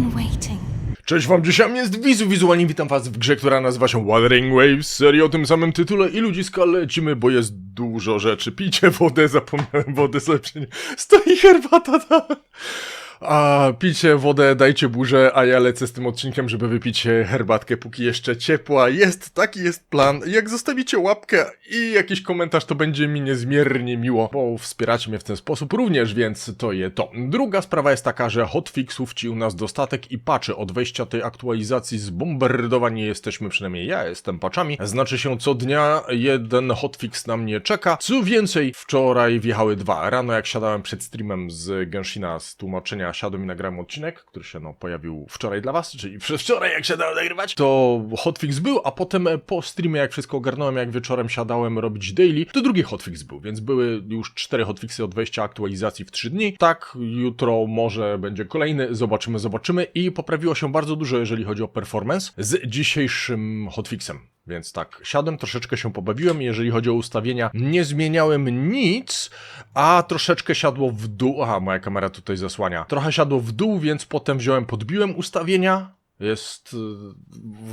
been waiting. Cześć wam, dzisiaj jest Wizu Wizualnie, witam was w grze, która nazywa się Wuthering Waves, serii o tym samym tytule i ludziska lecimy, bo jest dużo rzeczy. Pijcie wodę, zapomniałem sobie przynieść. Stoi herbata tam. A pijcie wodę, dajcie burzę, a ja lecę z tym odcinkiem, żeby wypić herbatkę, póki jeszcze ciepła. Jest, taki jest plan. Jak zostawicie łapkę i jakiś komentarz, to będzie mi niezmiernie miło, bo wspieracie mnie w ten sposób również, więc to je to. Druga sprawa jest taka, że hotfixów ci u nas dostatek i patchy od wejścia tej aktualizacji zbombardowani jesteśmy, przynajmniej ja jestem patchami. Znaczy się co dnia jeden hotfix na mnie czeka. Co więcej, wczoraj wjechały dwa. Rano jak siadałem przed streamem z Genshina z tłumaczenia, siadłem i nagrałem odcinek, który się no pojawił wczoraj dla was, czyli wczoraj jak siadałem nagrywać, to hotfix był, a potem e, po streamie jak wszystko ogarnąłem, jak wieczorem siadałem robić daily, to drugi hotfix był, więc były już cztery hotfixy od wejścia aktualizacji w trzy dni. Tak, jutro może będzie kolejny, zobaczymy, zobaczymy i poprawiło się bardzo dużo, jeżeli chodzi o performance z dzisiejszym hotfixem. Więc tak, siadłem, troszeczkę się pobawiłem. Jeżeli chodzi o ustawienia, nie zmieniałem nic, a troszeczkę siadło w dół. Aha, moja kamera tutaj zasłania. Trochę siadło w dół, więc potem wziąłem, podbiłem ustawienia. Jest y,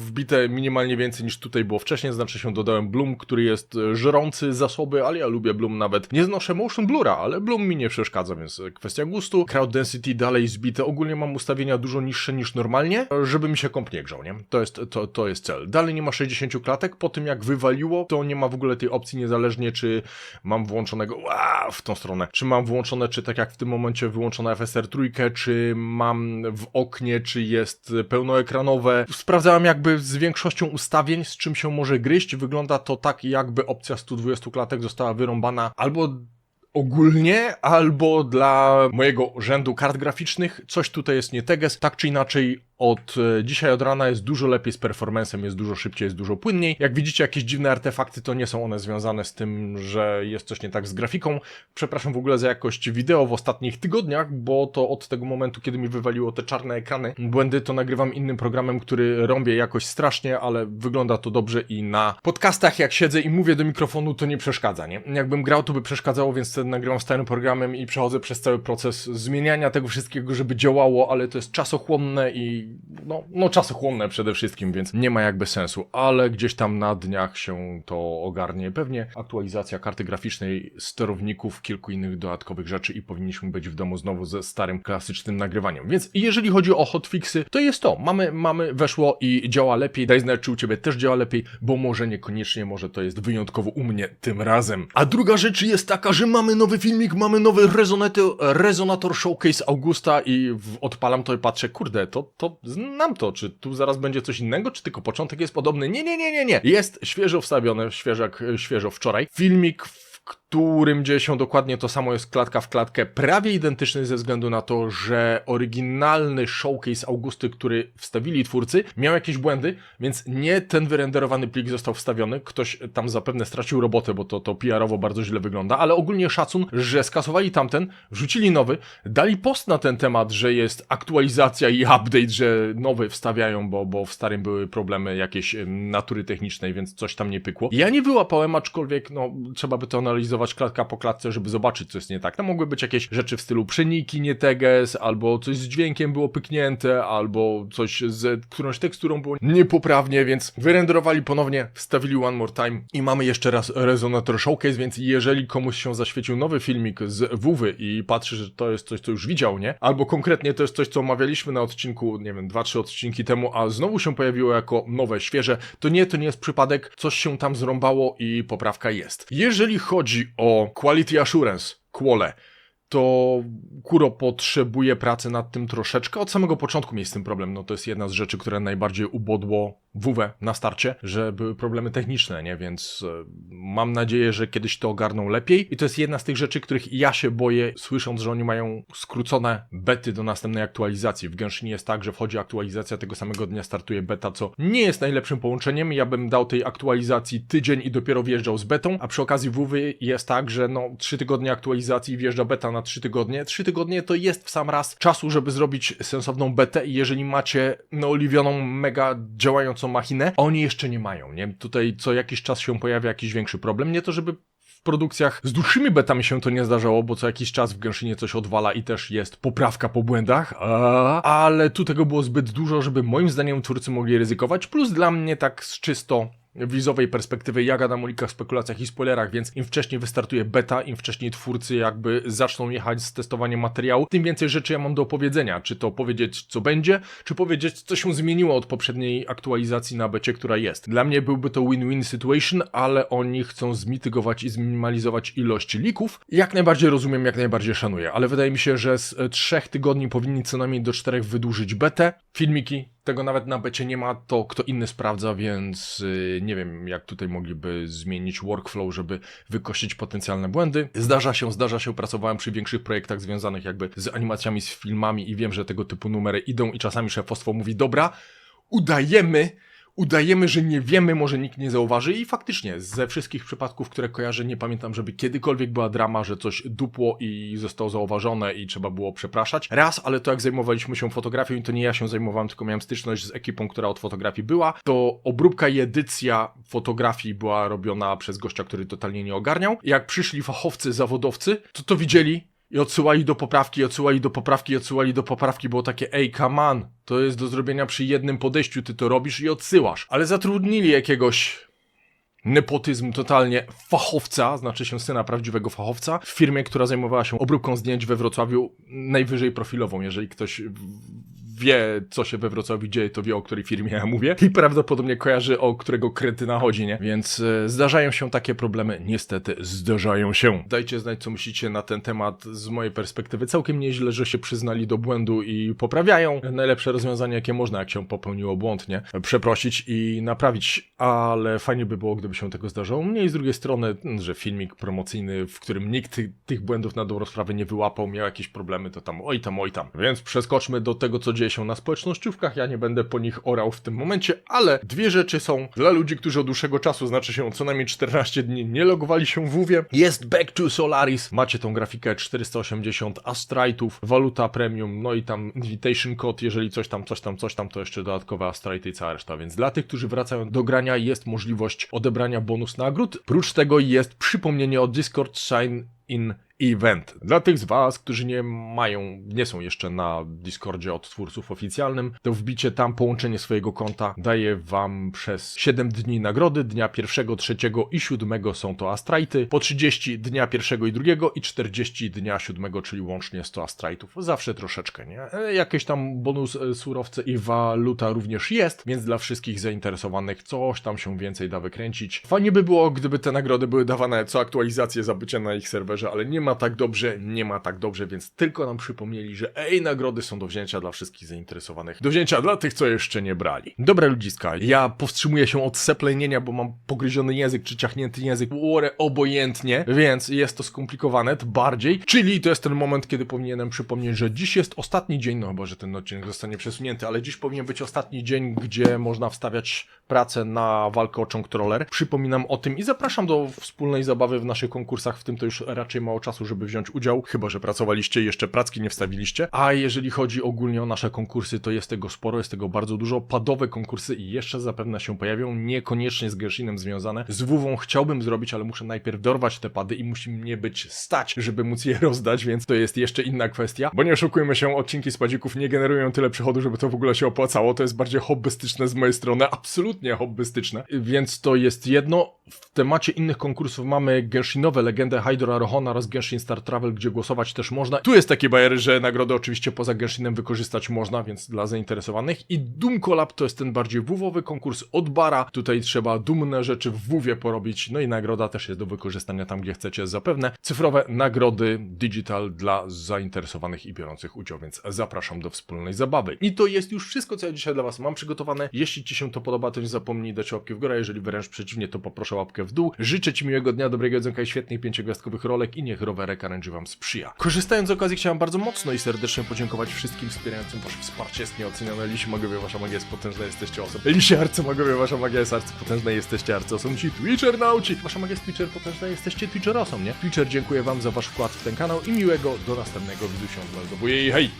wbite minimalnie więcej niż tutaj było wcześniej, znaczy się dodałem Bloom, który jest y, żrący zasoby, ale ja lubię Bloom nawet. Nie znoszę Motion Blura, ale Bloom mi nie przeszkadza, więc y, kwestia gustu. Crowd Density dalej zbite, ogólnie mam ustawienia dużo niższe niż normalnie, żeby mi się komp nie grzał, nie? To jest, to, to jest cel. Dalej nie ma 60 klatek, po tym jak wywaliło, to nie ma w ogóle tej opcji niezależnie, czy mam włączonego Ła, w tą stronę, czy mam włączone, czy tak jak w tym momencie wyłączona FSR trójkę, czy mam w oknie, czy jest pełnoekranowe. Sprawdzałem jakby z większością ustawień, z czym się może gryźć. Wygląda to tak, jakby opcja 120 klatek została wyrąbana albo ogólnie, albo dla mojego rzędu kart graficznych. Coś tutaj jest nie teges. Tak czy inaczej, od e, dzisiaj od rana jest dużo lepiej z performancem, jest dużo szybciej, jest dużo płynniej. Jak widzicie, jakieś dziwne artefakty, to nie są one związane z tym, że jest coś nie tak z grafiką. Przepraszam w ogóle za jakość wideo w ostatnich tygodniach, bo to od tego momentu, kiedy mi wywaliło te czarne ekrany, błędy, to nagrywam innym programem, który rąbie jakoś strasznie, ale wygląda to dobrze i na podcastach, jak siedzę i mówię do mikrofonu, to nie przeszkadza, nie? Jakbym grał, to by przeszkadzało, więc nagrywam starym programem i przechodzę przez cały proces zmieniania tego wszystkiego, żeby działało, ale to jest czasochłonne i no, no czasochłonne przede wszystkim, więc nie ma jakby sensu, ale gdzieś tam na dniach się to ogarnie. Pewnie aktualizacja karty graficznej, sterowników, kilku innych dodatkowych rzeczy i powinniśmy być w domu znowu ze starym, klasycznym nagrywaniem. Więc jeżeli chodzi o hotfixy, to jest to. Mamy, mamy, weszło i działa lepiej. Daj znać, czy u Ciebie też działa lepiej, bo może niekoniecznie, może to jest wyjątkowo u mnie tym razem. A druga rzecz jest taka, że mamy nowy filmik, mamy nowy rezonator, rezonator showcase Augusta i odpalam to i patrzę, kurde, to, to znam to, czy tu zaraz będzie coś innego, czy tylko początek jest podobny? Nie, nie, nie, nie, nie. Jest świeżo wstawione, świeżo jak świeżo wczoraj. Filmik, którym dzieje się dokładnie to samo, jest klatka w klatkę, prawie identyczny ze względu na to, że oryginalny showcase Augusty, który wstawili twórcy, miał jakieś błędy, więc nie ten wyrenderowany plik został wstawiony. Ktoś tam zapewne stracił robotę, bo to, to PR-owo bardzo źle wygląda, ale ogólnie szacun, że skasowali tamten, wrzucili nowy, dali post na ten temat, że jest aktualizacja i update, że nowy wstawiają, bo, bo w starym były problemy jakieś em, natury technicznej, więc coś tam nie pykło. Ja nie wyłapałem, aczkolwiek no, trzeba by to analizować klatka po klatce, żeby zobaczyć, co jest nie tak. Tam mogły być jakieś rzeczy w stylu przeniki, nie teges, albo coś z dźwiękiem było pyknięte, albo coś z którąś teksturą było niepoprawnie, więc wyrenderowali ponownie, wstawili one more time i mamy jeszcze raz Resonator Showcase, więc jeżeli komuś się zaświecił nowy filmik z WW i patrzy, że to jest coś, co już widział, nie? Albo konkretnie to jest coś, co omawialiśmy na odcinku, nie wiem, dwa, trzy odcinki temu, a znowu się pojawiło jako nowe, świeże, to nie, to nie jest przypadek, coś się tam zrąbało i poprawka jest. Jeżeli chodzi o Quality Assurance, Quale, to Kuro potrzebuje pracy nad tym troszeczkę. Od samego początku mieć z tym problem. No to jest jedna z rzeczy, które najbardziej ubodło WW na starcie, że były problemy techniczne, nie? Więc e, mam nadzieję, że kiedyś to ogarną lepiej. I to jest jedna z tych rzeczy, których ja się boję, słysząc, że oni mają skrócone bety do następnej aktualizacji. W Genshinie jest tak, że wchodzi aktualizacja, tego samego dnia startuje beta, co nie jest najlepszym połączeniem. Ja bym dał tej aktualizacji tydzień i dopiero wjeżdżał z betą, a przy okazji WW jest tak, że no trzy tygodnie aktualizacji wjeżdża beta na trzy tygodnie. Trzy tygodnie to jest w sam raz czasu, żeby zrobić sensowną betę i jeżeli macie naoliwioną, mega działającą machinę, oni jeszcze nie mają, nie? Tutaj co jakiś czas się pojawia jakiś większy problem. Nie to, żeby produkcjach z dłuższymi betami się to nie zdarzało, bo co jakiś czas w Genshinie coś odwala i też jest poprawka po błędach, ale tu tego było zbyt dużo, żeby moim zdaniem twórcy mogli ryzykować, plus dla mnie tak z czysto wizowej perspektywy ja gadam o likach, spekulacjach i spoilerach, więc im wcześniej wystartuje beta, im wcześniej twórcy jakby zaczną jechać z testowaniem materiału, tym więcej rzeczy ja mam do opowiedzenia. Czy to powiedzieć co będzie, czy powiedzieć co się zmieniło od poprzedniej aktualizacji na becie, która jest. Dla mnie byłby to win-win situation, ale oni chcą zmitygować i zminimalizować ilość lików. Jak najbardziej rozumiem, jak najbardziej szanuję, ale wydaje mi się, że z trzech tygodni powinni co najmniej do czterech wydłużyć betę. Filmiki tego nawet na becie nie ma, to kto inny sprawdza, więc yy, nie wiem, jak tutaj mogliby zmienić workflow, żeby wykosić potencjalne błędy. Zdarza się, zdarza się, pracowałem przy większych projektach związanych jakby z animacjami, z filmami i wiem, że tego typu numery idą i czasami szefostwo mówi, dobra, udajemy, udajemy, że nie wiemy, może nikt nie zauważy i faktycznie ze wszystkich przypadków, które kojarzę, nie pamiętam, żeby kiedykolwiek była drama, że coś dupło i zostało zauważone i trzeba było przepraszać. Raz, ale to jak zajmowaliśmy się fotografią i to nie ja się zajmowałem, tylko miałem styczność z ekipą, która od fotografii była, to obróbka i edycja fotografii była robiona przez gościa, który totalnie nie ogarniał. Jak przyszli fachowcy, zawodowcy, to to widzieli, i odsyłali do poprawki, odsyłali do poprawki, odsyłali do poprawki, było takie ej, come on, to jest do zrobienia przy jednym podejściu, ty to robisz i odsyłasz. Ale zatrudnili jakiegoś nepotyzm totalnie fachowca, znaczy się syna prawdziwego fachowca, w firmie, która zajmowała się obróbką zdjęć we Wrocławiu, najwyżej profilową, jeżeli ktoś wie, co się we Wrocławiu dzieje, to wie, o której firmie ja mówię i prawdopodobnie kojarzy, o którego kretyna chodzi, nie? Więc e, zdarzają się takie problemy, niestety zdarzają się. Dajcie znać, co myślicie na ten temat z mojej perspektywy. Całkiem nieźle, że się przyznali do błędu i poprawiają. Najlepsze rozwiązanie, jakie można, jak się popełniło błąd, nie? Przeprosić i naprawić, ale fajnie by było, gdyby się tego zdarzało. Mniej z drugiej strony, że filmik promocyjny, w którym nikt ty- tych błędów na dobrą sprawę nie wyłapał, miał jakieś problemy, to tam oj tam, oj tam. Więc przeskoczmy do tego, co dzieje się na społecznościówkach. Ja nie będę po nich orał w tym momencie, ale dwie rzeczy są dla ludzi, którzy od dłuższego czasu, znaczy się co najmniej 14 dni, nie logowali się w WoWie. Jest Back to Solaris. Macie tą grafikę 480 Astrite'ów, waluta premium, no i tam invitation code, jeżeli coś tam, coś tam, coś tam, to jeszcze dodatkowe Astrite i cała reszta. Więc dla tych, którzy wracają do grania, jest możliwość odebrania bonus nagród. Prócz tego jest przypomnienie o Discord Sign in event. Dla tych z Was, którzy nie mają, nie są jeszcze na Discordzie od twórców oficjalnym, to wbicie tam połączenie swojego konta daje Wam przez 7 dni nagrody. Dnia pierwszego, trzeciego i siódmego są to astrajty. Po 30 dnia pierwszego i drugiego i 40 dnia siódmego, czyli łącznie 100 astrajtów. Zawsze troszeczkę, nie? E, Jakieś tam bonus e, surowce i waluta również jest, więc dla wszystkich zainteresowanych coś tam się więcej da wykręcić. Fajnie by było, gdyby te nagrody były dawane co aktualizacje za bycie na ich serwerze, ale nie ma tak dobrze, nie ma tak dobrze, więc tylko nam przypomnieli, że ej, nagrody są do wzięcia dla wszystkich zainteresowanych. Do wzięcia dla tych, co jeszcze nie brali. Dobra ludziska, ja powstrzymuję się od seplenienia, bo mam pogryziony język, czy ciachnięty język, łore obojętnie, więc jest to skomplikowane, to bardziej. Czyli to jest ten moment, kiedy powinienem przypomnieć, że dziś jest ostatni dzień, no chyba, że ten odcinek zostanie przesunięty, ale dziś powinien być ostatni dzień, gdzie można wstawiać pracę na walkę o Controller. Przypominam o tym i zapraszam do wspólnej zabawy w naszych konkursach, w tym to już raczej mało czasu, żeby wziąć udział, chyba że pracowaliście i jeszcze pracki nie wstawiliście. A jeżeli chodzi ogólnie o nasze konkursy, to jest tego sporo, jest tego bardzo dużo. Padowe konkursy i jeszcze zapewne się pojawią, niekoniecznie z Gershinem związane. Z WW chciałbym zrobić, ale muszę najpierw dorwać te pady i musi mnie być stać, żeby móc je rozdać, więc to jest jeszcze inna kwestia. Bo nie oszukujmy się, odcinki z padzików nie generują tyle przychodu, żeby to w ogóle się opłacało. To jest bardziej hobbystyczne z mojej strony, absolutnie hobbystyczne. Więc to jest jedno. W temacie innych konkursów mamy Genshinowe legendę Hydra Rohona oraz Genshin Star Travel, gdzie głosować też można. Tu jest takie bajery, że nagrody oczywiście poza Genshinem wykorzystać można, więc dla zainteresowanych. I Doom Collab to jest ten bardziej WoWowy konkurs od bara. Tutaj trzeba dumne rzeczy w WoWie porobić, no i nagroda też jest do wykorzystania tam, gdzie chcecie zapewne. Cyfrowe nagrody digital dla zainteresowanych i biorących udział, więc zapraszam do wspólnej zabawy. I to jest już wszystko, co ja dzisiaj dla Was mam przygotowane. Jeśli Ci się to podoba, to nie zapomnij dać łapki w górę, jeżeli wręcz przeciwnie, to poproszę łapkę w dół. Życzę Ci miłego dnia, dobrego jedzonka i świetnych pięciogwiazdkowych rolek i niech rowerek RNG Wam sprzyja. Korzystając z okazji, chciałem bardzo mocno i serdecznie podziękować wszystkim wspierającym Wasze wsparcie. Jest nieocenione. Lisie Magowie, Wasza magia jest potężna, jesteście osób. Lisie Arcymagowie, Wasza magia jest arcypotężna, jesteście arcyosom. Ci Twitcher nauci. Wasza magia jest Twitcher potężna, jesteście Twitcherosom, nie? Twitcher, dziękuję Wam za Wasz wkład w ten kanał i miłego do następnego widzenia. Bardzo i hej!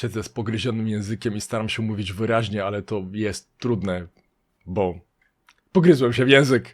Siedzę z pogryzionym językiem i staram się mówić wyraźnie, ale to jest trudne, bo pogryzłem się w język.